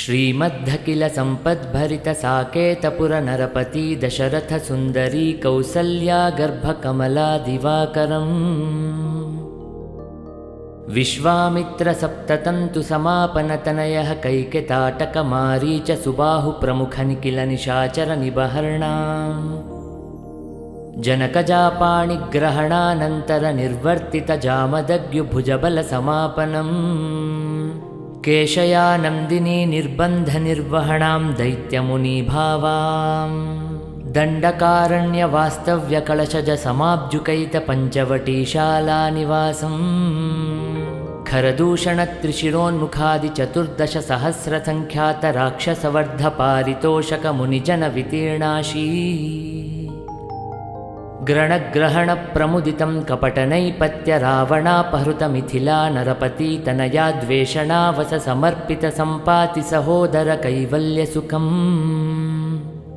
श्रीमद्धकिलसम्पद्भरितसाकेतपुरनरपती दशरथसुन्दरी कौसल्या गर्भकमला दिवाकरम् विश्वामित्रसप्ततन्तुसमापनतनयः कैकेताटकमारी च सुबाहुप्रमुखनिखिलनिशाचरनिबहर्णा जनकजापाणिग्रहणानन्तरनिर्वर्तितजामदग्युभुजबलसमापनम् केशया नन्दिनी निर्बन्धनिर्वहणां दैत्यमुनिभावाम्। दण्डकारण्यवास्तव्यकलशजसमाब्जुकैतपञ्चवटीशालानिवासम्। खरदूषणत्रिशिरोन्मुखादिचतुर्दशसहस्रसङ्ख्यातराक्षसवर्धपारितोषकमुनिजनवितीर्णाशी ग्रणग्रहणप्रमुदितं कपटनैपत्यरावणापहृतमिथिला नरपतितनया द्वेषणावससमर्पितसम्पाति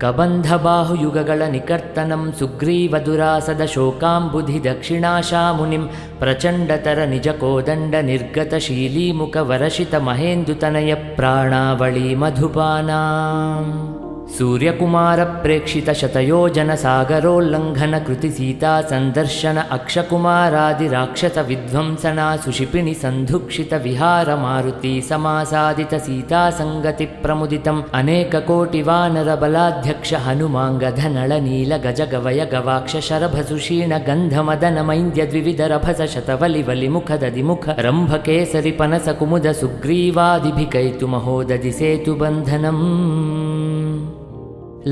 कबन्धबाहुयुगगलनिकर्तनं सुग्रीवदुरासदशोकाम्बुधिदक्षिणाशामुनिं प्रचण्डतरनिजकोदण्डनिर्गतशीलीमुखवरशितमहेन्दुतनयप्राणावळी मधुपानाम् सूर्यकुमारप्रेक्षितशतयोजनसागरोल्लङ्घनकृतिसीता सन्दर्शन अक्षकुमारादिराक्षसविध्वंसना सुशिपिणि सन्धुक्षितविहारमारुती समासादितसीतासङ्गतिप्रमुदितम् अनेककोटिवानरबलाध्यक्ष हनुमाङ्गधनळनीलगजगवयगवाक्षशरभसुषीणगन्धमदनमैन्द्यद्विविधरभसशतवलिवलिमुखदधिमुख रम्भकेसरिपनसकुमुदसुग्रीवादिभिकैतुमहोदधिसेतुबन्धनम्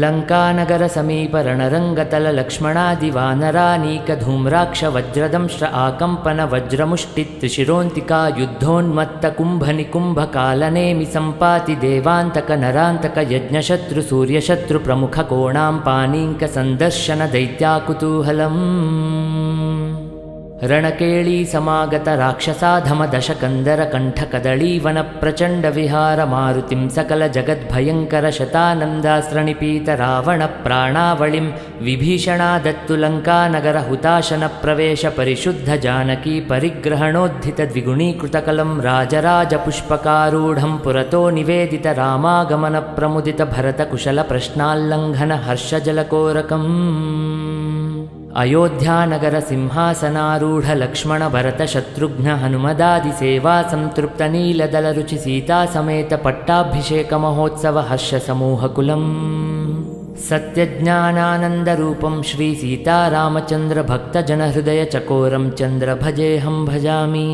लङ्कानगरसमीपरणरङ्गतलक्ष्मणादिवानरानीकधूम्राक्षवज्रदंश्र आकम्पनवज्रमुष्टित्रिशिरोन्तिका युद्धोन्मत्तकुम्भनिकुम्भकालनेमि सम्पाति देवान्तकनरान्तकयज्ञशत्रुसूर्यशत्रुप्रमुखकोणां पानीङ्कसन्दर्शनदैत्याकुतूहलम् रणकेळीसमागतराक्षसाधमदशकन्दरकण्ठकदळीवनप्रचण्डविहारमारुतिं सकलजगद्भयङ्करशतानन्दाश्रणिपीतरावणप्राणावळिं विभीषणा दत्तु लङ्कानगरहुताशनप्रवेशपरिशुद्धजानकी परिग्रहणोद्धितद्विगुणीकृतकलं राजराजपुष्पकारूढं पुरतो निवेदितरामागमनप्रमुदितभरतकुशलप्रश्नाल्लङ्घनहर्षजलकोरकम् अयोध्यानगरसिंहासनारूढलक्ष्मणभरतशत्रुघ्नहनुमदादिसेवासंतृप्तनीलदलरुचिसीतासमेतपट्टाभिषेकमहोत्सव हर्षसमूहकुलम् सत्यज्ञानानन्दरूपं श्रीसीतारामचन्द्रभक्तजनहृदयचकोरं चन्द्र भजेऽहं भजामि